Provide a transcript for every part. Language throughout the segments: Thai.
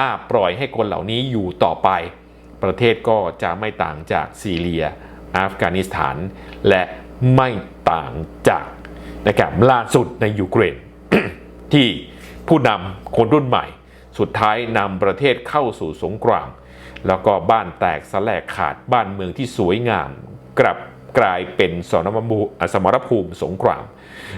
ถ้าปล่อยให้คนเหล่านี้อยู่ต่อไป ประเทศก็จะไม่ต่างจากซีเรีย อัฟกานิสถาน และไม่ต่างจากนะครับล่าสุดในยูเครนที่ผู้นำคนรุ่นใหม่ สุดท้ายนำประเทศเข้าสู่สงคราม แล้วก็บ้านแตกสลายขาดบ้านเมืองที่สวยงาม กลับกลายเป็นสนมภูสมรภูมิสงคราม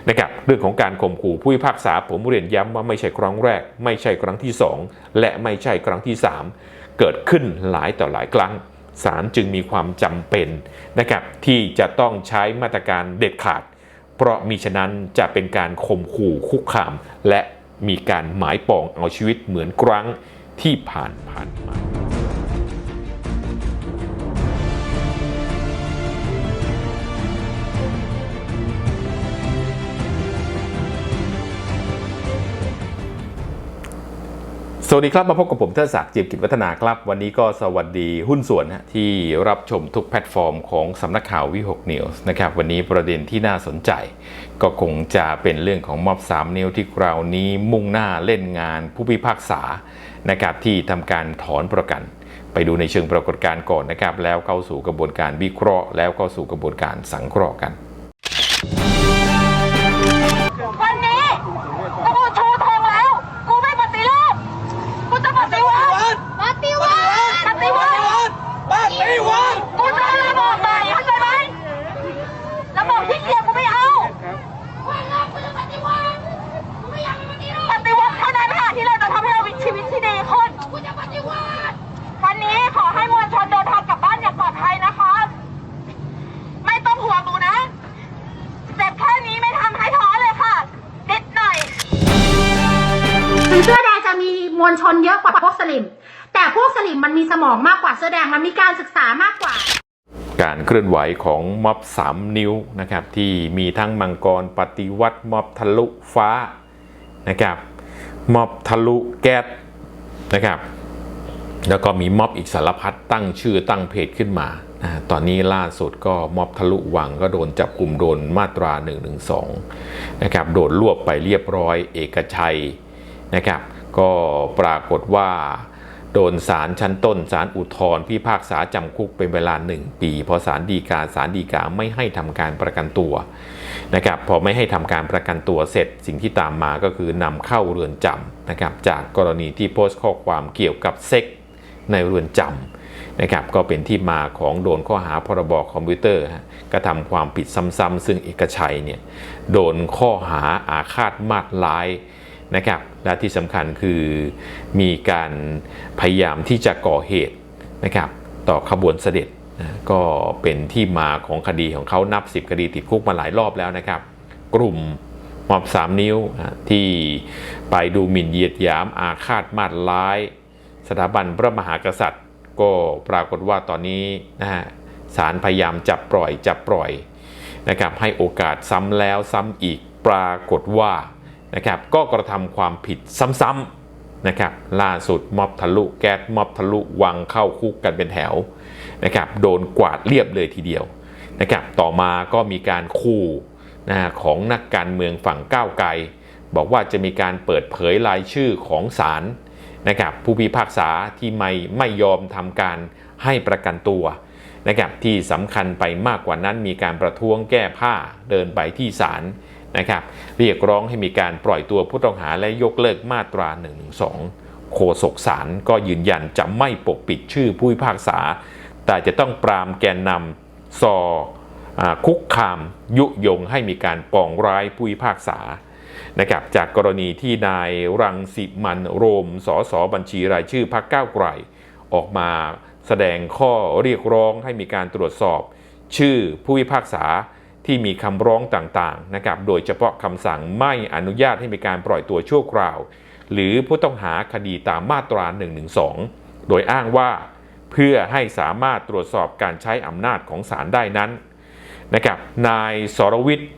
นะครับเรื่องของการข่มขู่ผู้พิพากษาผมเรียนย้ำว่าไม่ใช่ครั้งแรก ไม่ใช่ครั้งที่สองและไม่ใช่ครั้งที่สามเกิดขึ้นหลายต่อหลายครั้งศาลจึงมีความจำเป็นนะครับที่จะต้องใช้มาตรการเด็ดขาด เพราะมิฉะนั้นจะเป็นการข่มขู่คุกคาม และมีการหมายปองเอาชีวิตเหมือนครั้งที่ผ่านผ่านมา สวัสดีครับ มาพบกับผมเทิดศักดิ์เจียมกิจวัฒนาครับ วันนี้ก็สวัสดีหุ้นส่วนนะที่รับชมทุกแพลตฟอร์มของสำนักข่าววิหกนิวส์นะครับวันนี้ประเด็นที่น่าสนใจ ก็คงจะเป็นเรื่องของมอบสามนิ้วที่คราวนี้มุ่งหน้าเล่นงานผู้พิพากษานะครับที่ทำการถอนประกัน ไปดูในเชิงปรากฏการณ์ก่อนนะครับแล้วเข้าสู่กระบวนการวิเคราะห์ แล้วเข้าสู่กระบวนการสังเคราะห์กัน มวลชนเยอะกว่าพวกสลิม แต่พวกสลิมมันมีสมองมากกว่าเสื้อแดงมันมีการศึกษามากกว่า การเคลื่อนไหวของม็อบ3นิ้วนะครับ ที่มีทั้งมังกรปฏิวัติม็อบทะลุฟ้านะครับม็อบทะลุแก๊สนะครับ แล้วก็มีม็อบอีกสารพัดตั้งชื่อตั้งเพจขึ้นมานะตอนนี้ล่าสุดก็ม็อบทะลุวังก็โดนจับกลุ่มโดนมาตรา112นะครับ โดนรวบไปเรียบร้อยเอกชัยนะครับ ก็ปรากฏว่า โดนศาลชั้นต้นศาลอุทธรพิพากษาจำคุกเป็นเวลา 1 ปีเพอศาลฎีกาศาลฎีกาไม่ให้ทำการประกันตัวนะครับพอไม่ให้ทำการประกันตัวเสร็จสิ่งที่ตามมาก็คือนำเข้าเรือนจำนะครับจากกรณีที่โพสต์ข้อความเกี่ยวกับเซ็กในเรือนจำนะครับก็เป็นที่มาของโดนข้อหาพรบคอมพิวเตอร์กระทำความผิดซ้ำๆซึ่งเอกชัยเนี่ยโดนข้อหาอาฆาตมาดร้าย นะครับและที่สำคัญคือมีการพยายามที่จะก่อเหตุนะครับต่อขบวนเสด็จนะก็เป็นที่มาของคดีของเขานับ 10 คดีติดคุกมาหลายรอบแล้วนะครับ กลุ่มมอบสามนิ้วที่ไปดูหมิ่นเหยียดหยามอาฆาตมาดร้าย สถาบันพระมหากษัตริย์ ก็ปรากฏว่าตอนนี้นะฮะศาลพยายามจับปล่อยจับปล่อยนะครับให้โอกาสซ้ำแล้วซ้ำอีกปรากฏว่า นะครับก็กระทำความผิดซ้ำๆนะครับล่าสุดม็อบทะลุแก๊สม็อบทะลุวังเข้าคุกกันเป็นแถวนะครับโดนกวาดเรียบเลยทีเดียวนะครับต่อมาก็มีการคู่นะฮะของนักการเมืองฝั่งก้าวไกล บอกว่าจะมีการเปิดเผยรายชื่อของศาลนะครับผู้พิพากษาที่ไม่ไม่ยอมทำการให้ประกันตัวนะครับที่สำคัญไปมากกว่านั้นมีการประท้วงแก้ผ้าเดินไปที่ศาล นะครับเรียกร้องให้มีการปล่อยตัวผู้ต้องหาและยกเลิกมาตรา1นึโฆษกศาลก็ยืนยันจะไม่ปกปิดชื่อผู้พิพากษา แต่จะต้องปรามแกนนำซออคุกคามยุยงให้มีการปองร้ายผู้พิพากษานะครับจากกรณีที่นายรังสิมันโรมสสบัญชีรายชื่อพรรคก้าวไกล ออกมาแสดงข้อเรียกร้องให้มีการตรวจสอบ ชื่อผู้พิพากษา ที่มีคำร้องต่างๆนะครับโดยเฉพาะคำสั่งไม่อนุญาตให้มีการปล่อยตัวชั่วคราว หรือผู้ต้องหาคดีตามมาตรา112 โดยอ้างว่าเพื่อให้สามารถตรวจสอบการใช้อำนาจของศาลได้นั้นนะครับนายสรวิทย์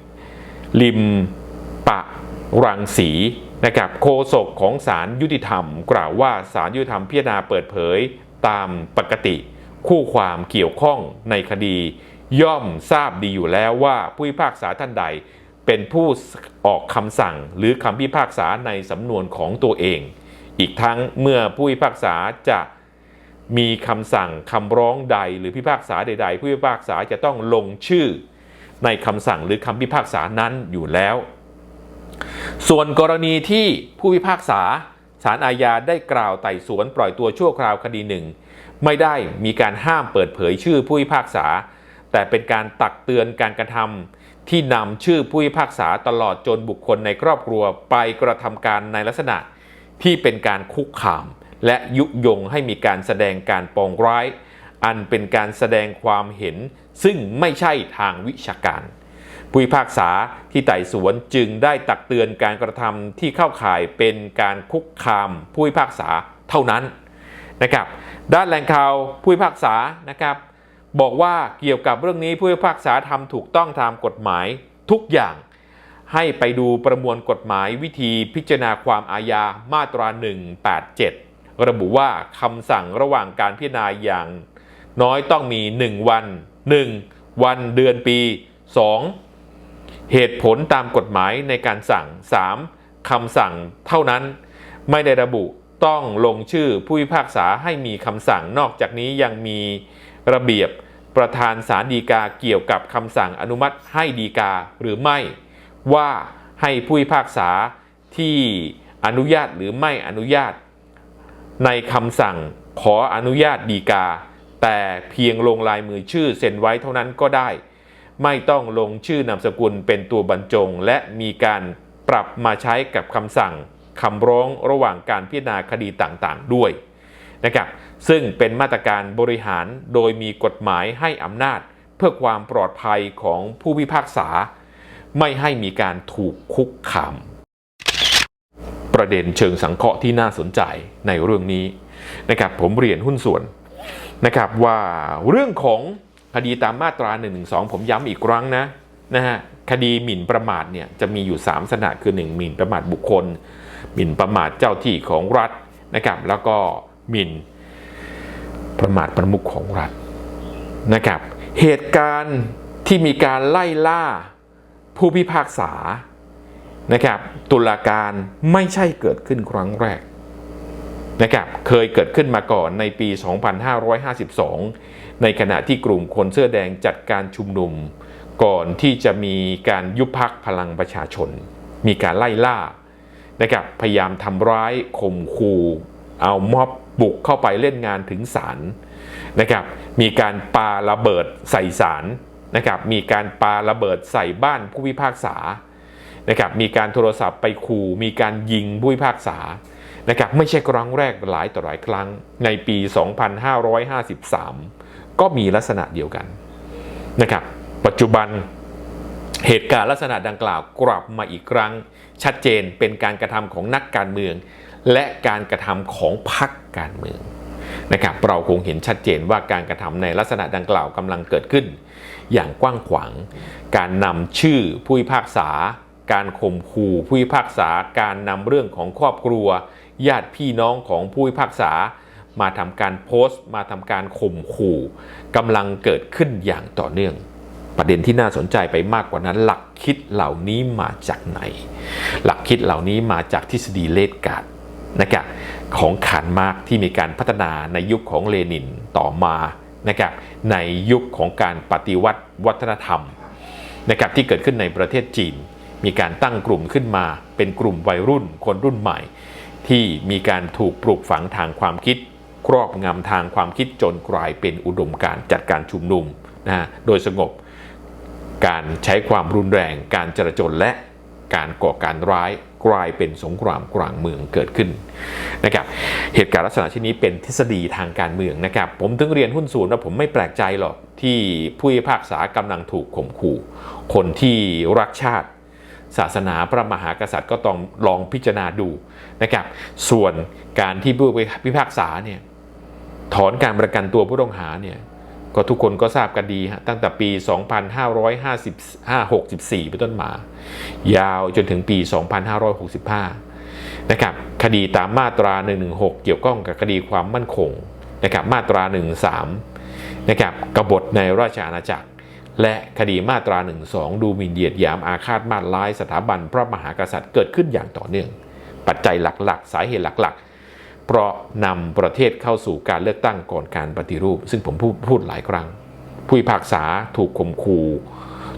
ลิมปะรังสีนะครับโฆษกของศาลยุติธรรม กล่าวว่าศาลยุติธรรมพิจารณาเปิดเผยตามปกติ คู่ความเกี่ยวข้องในคดี ย่อมทราบดีอยู่แล้วว่าผู้พิพากษาท่านใดเป็นผู้ออกคำสั่งหรือคำพิพากษาในสำนวนของตัวเอง อีกทั้งเมื่อผู้พิพากษาจะมีคำสั่งคำร้องใดหรือพิพากษาใด ๆ ผู้พิพากษาจะต้องลงชื่อในคำสั่งหรือคำพิพากษานั้นอยู่แล้ว ส่วนกรณีที่ผู้พิพากษาศาลอาญาได้กล่าวไต่สวนปล่อยตัวชั่วคราวคดีหนึ่ง ไม่ได้มีการห้ามเปิดเผยชื่อผู้พิพากษา แต่เป็นการตักเตือนการกระทำที่นำชื่อผู้พิพากษาตลอดจนบุคคลในครอบครัวไปกระทำการในลักษณะที่เป็นการคุกคาม และยุยงให้มีการแสดงการปองร้าย อันเป็นการแสดงความเห็น ซึ่งไม่ใช่ทางวิชาการ ผู้พิพากษาที่ไต่สวนจึงได้ตักเตือนการกระทำที่เข้าข่ายเป็นการคุกคามผู้พิพากษาเท่านั้นนะครับ ด้านแหล่งข่าวผู้พิพากษานะครับ บอกว่าเกี่ยวกับเรื่องนี้ผู้พิพากษาทำถูกต้องตามกฎหมายทุกอย่าง ให้ไปดูประมวลกฎหมายวิธีพิจารณาความอาญามาตรา 187 ระบุว่าคำสั่งระหว่างการพิจารณาอย่าง น้อยต้องมี 1 วัน 1. วันเดือนปี 2. เหตุผลตามกฎหมายในการสั่ง 3. คำสั่งเท่านั้นไม่ได้ระบุต้องลงชื่อผู้พิพากษาให้มีคำสั่งนอกจากนี้ยังมีระเบียบ ประธานศาลฎีกาเกี่ยวกับคำสั่งอนุมัติให้ฎีกาหรือไม่ว่าให้ผู้พิพากษาที่อนุญาตหรือไม่อนุญาต ในคำสั่งขออนุญาตฎีกา แต่เพียงลงลายมือชื่อเซ็นไว้เท่านั้นก็ได้ ไม่ต้องลงชื่อนามสกุลเป็นตัวบรรจง และมีการปรับมาใช้กับคำสั่งคำร้องระหว่างการพิจารณาคดีต่างๆ ด้วยนะครับ ซึ่งเป็นมาตรการบริหารโดยมีกฎหมายให้อำนาจ เพื่อความปลอดภัยของผู้พิพากษา ไม่ให้มีการถูกคุกคาม ประเด็นเชิงสังเคราะห์ที่น่าสนใจในเรื่องนี้นะครับผมเรียนหุ้นส่วนนะครับว่าเรื่องของคดีตามมาตรา1นึผมย้ำอีกครั้งนะนะฮะคดีหมิ่นประมาทเนี่ยจะมีอยู่ 3สถานะคือ 1 หมิ่นประมาทบุคคล หมิ่นประมาทเจ้าที่ของรัฐนะครับแล้วก็หมิ่น ประมาทประมุขของรัฐนะครับ เหตุการณ์ที่มีการไล่ล่าผู้พิพากษานะครับ ตุลาการไม่ใช่เกิดขึ้นครั้งแรกนะครับเคยเกิดขึ้นมาก่อนในปี 2552 ในขณะที่กลุ่มคนเสื้อแดงจัดการชุมนุม ก่อนที่จะมีการยุบพักพลังประชาชน มีการไล่ล่านะครับพยายามทำร้ายข่มขู่เอาม็อบ บุกเข้าไปเล่นงานถึงศาลนะครับมีการปาระเบิดใส่ศาลนะครับมีการปาระเบิดใส่บ้านผู้พิพากษานะครับมีการโทรศัพท์ไปขู่มีการยิงผู้พิพากษานะครับไม่ใช่ครั้งแรกหลายต่อหลายครั้งในปี 2553 ก็มีลักษณะเดียวกันนะครับปัจจุบันเหตุการณ์ลักษณะดังกล่าวกลับมาอีกครั้ง ชัดเจนเป็นการกระทำของนักการเมือง และการกระทำของพรรคการเมืองนะครับเราคงเห็นชัดเจนว่าการกระทำในลักษณะดังกล่าวกำลังเกิดขึ้น อย่างกว้างขวาง การนำชื่อผู้พิพากษา การข่มขู่ผู้พิพากษา การนำเรื่องของครอบครัว ญาติพี่น้องของผู้พิพากษา มาทำการโพสต์ มาทำการข่มขู่กำลังเกิดขึ้นอย่างต่อเนื่อง ประเด็นที่น่าสนใจไปมากกว่านั้น หลักคิดเหล่านี้มาจากไหน หลักคิดเหล่านี้มาจากทฤษฎีเลดการ์ด นะครับของขานมาร์กที่มีการพัฒนาในยุคของเลนินต่อมานะครับในยุคของการปฏิวัติวัฒนธรรมนะครับที่เกิดขึ้นในประเทศจีน มีการตั้งกลุ่มขึ้นมาเป็นกลุ่มวัยรุ่นคนรุ่นใหม่ ที่มีการถูกปลูกฝังทางความคิด ครอบงำทางความคิดจนกลายเป็นอุดมการจัดการชุมนุมนะโดยสงบ การใช้ความรุนแรง การจราจนและการก่อการร้าย กลายเป็นสงครามกลางเมืองเกิดขึ้นนะครับเหตุการณ์ลักษณะเช่นนี้เป็นทฤษฎีทางการเมืองนะครับ ผมถึงเรียนหุ้นส่วนว่าผมไม่แปลกใจหรอกที่ผู้พิพากษากำลังถูกข่มขู่ คนที่รักชาติ ศาสนาพระมหากษัตริย์ก็ต้องลองพิจารณาดูนะครับ ส่วนการที่ผู้พิพากษาเนี่ยถอนการประกันตัวผู้ต้องหาเนี่ย ก็ทุกคนก็ทราบกันดีฮะตั้งแต่ปี 2555-64เป็นต้นมา ยาวจนถึงปี 2565 นะครับ คดีตามมาตรา 116 เกี่ยวข้องกับคดีความมั่นคงนะครับมาตรา 13 นะครับกบฏในราชอาณาจักร และคดีมาตรา 12 ดูหมิ่นเหยียดหยามอาฆาตมาตร้ายสถาบันพระมหากษัตริย์เกิดขึ้นอย่างต่อเนื่อง ปัจจัยหลักๆ สาเหตุหลักๆ เพราะนำประเทศเข้าสู่การเลือกตั้งก่อนการปฏิรูป ซึ่งผมพูดพดหลายครั้ง ผู้พิพากษาถูกข่มขู่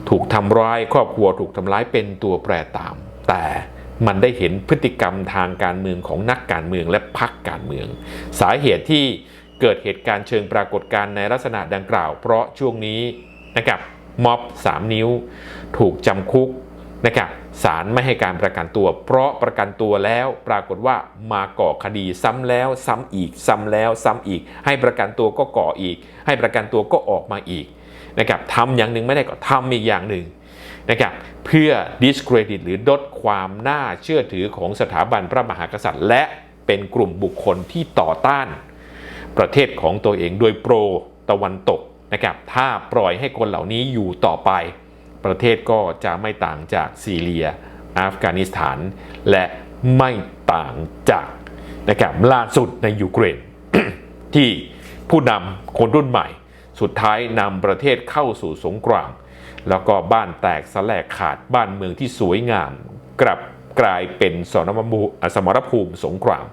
ถูกทำร้ายครอบครัวถูกทำร้ายเป็นตัวแปรตาม แต่มันได้เห็นพฤติกรรมทางการเมืองของนักการเมืองและพรรคการเมือง สาเหตุที่เกิดเหตุการณ์เชิงปรากฏการณ์ในลักษณะดังกล่าว เพราะช่วงนี้นะครับม็อบ 3 นิ้ว ถูกจำคุกนะครับ ศาลไม่ให้การประกันตัว เพราะประกันตัวแล้วปรากฏว่ามาก่อคดีซ้ำแล้วซ้ำอีก ซ้ำแล้วซ้ำอีก ให้ประกันตัวก็ก่ออีก ให้ประกันตัวก็ออกมาอีกนะครับทำอย่างหนึ่งไม่ได้ก็ทำอีกอย่างหนึ่งนะครับเพื่อ discredit หรือลดความน่าเชื่อถือของสถาบันพระมหากษัตริย์ และเป็นกลุ่มบุคคลที่ต่อต้าน ประเทศของตัวเองโดยโปรตะวันตกนะครับถ้าปล่อยให้คนเหล่านี้อยู่ต่อไป ประเทศก็จะไม่ต่างจากซีเรีย อัฟกานิสถาน และไม่ต่างจากนะครับล่าสุดในยูเครนที่ผู้นำคนรุ่นใหม่ สุดท้ายนำประเทศเข้าสู่สงคราม แล้วก็บ้านแตกสลายขาดบ้านเมืองที่สวยงามกลับกลายเป็นสนมภูสมรภูมิสงคราม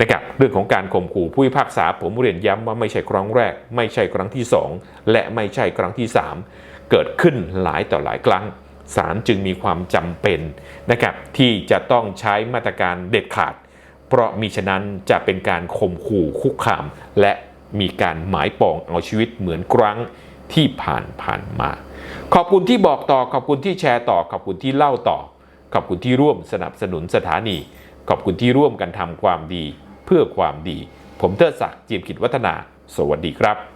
นะครับเรื่องของการข่มขู่ผู้พิพากษาผมเรียนย้ำว่าไม่ใช่ครั้งแรก ไม่ใช่ครั้งที่ 2 และไม่ใช่ครั้งที่ 3 เกิดขึ้นหลายต่อหลายครั้งศาลจึงมีความจำเป็นนะครับที่จะต้องใช้มาตรการเด็ดขาด เพราะมิฉะนั้นจะเป็นการข่มขู่คุกคาม และมีการหมายปองเอาชีวิตเหมือนครั้งที่ผ่านผ่านมา ขอบคุณที่บอกต่อขอบคุณที่แชร์ต่อขอบคุณที่เล่าต่อ ขอบคุณที่ร่วมสนับสนุนสถานี ขอบคุณที่ร่วมกันทำความดีเพื่อความดี ผมเทิดศักดิ์จีมขิดวัฒนา สวัสดีครับ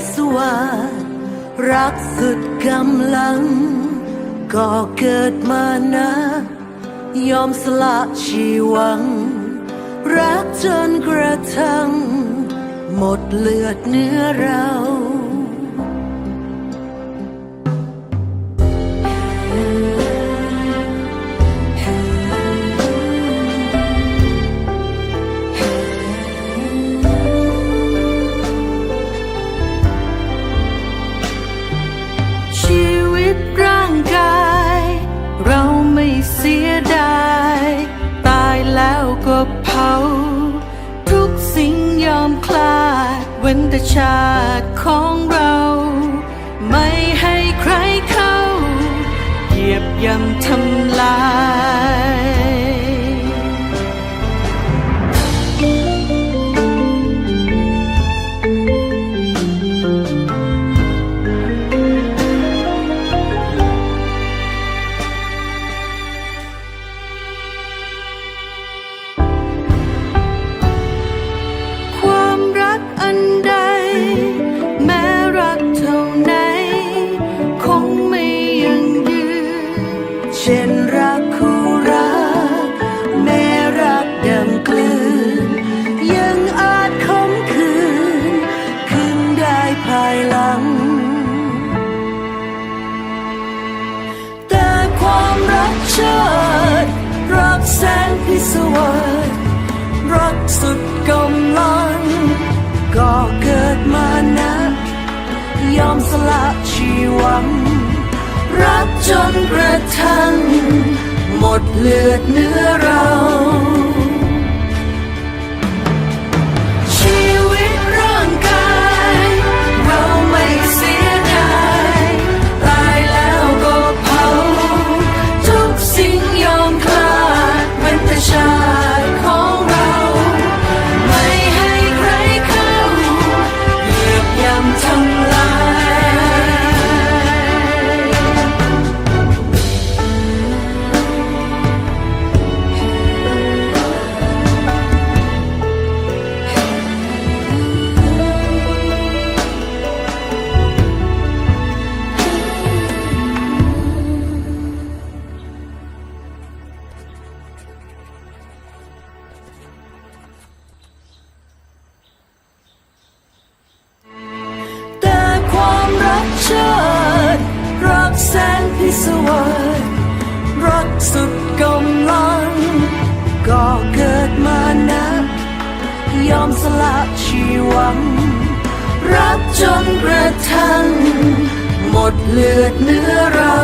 นพิศวารักสุดกำลัง ก็เกิดมานะ ยอมสละชีวัง รักจนกระทั่ง หมดเลือดเนื้อเรา ทุกสิ่งยอมคลาดเว้นแต่ชาติของเรา ยอมสละชีวัง รักจนกระทั่งหมดเลือดเนื้อเรา สุดกำลัง ก็เกิดมานะยอมสละชีวัง รักจนกระทั่ง หมดเลือดเนื้อเรา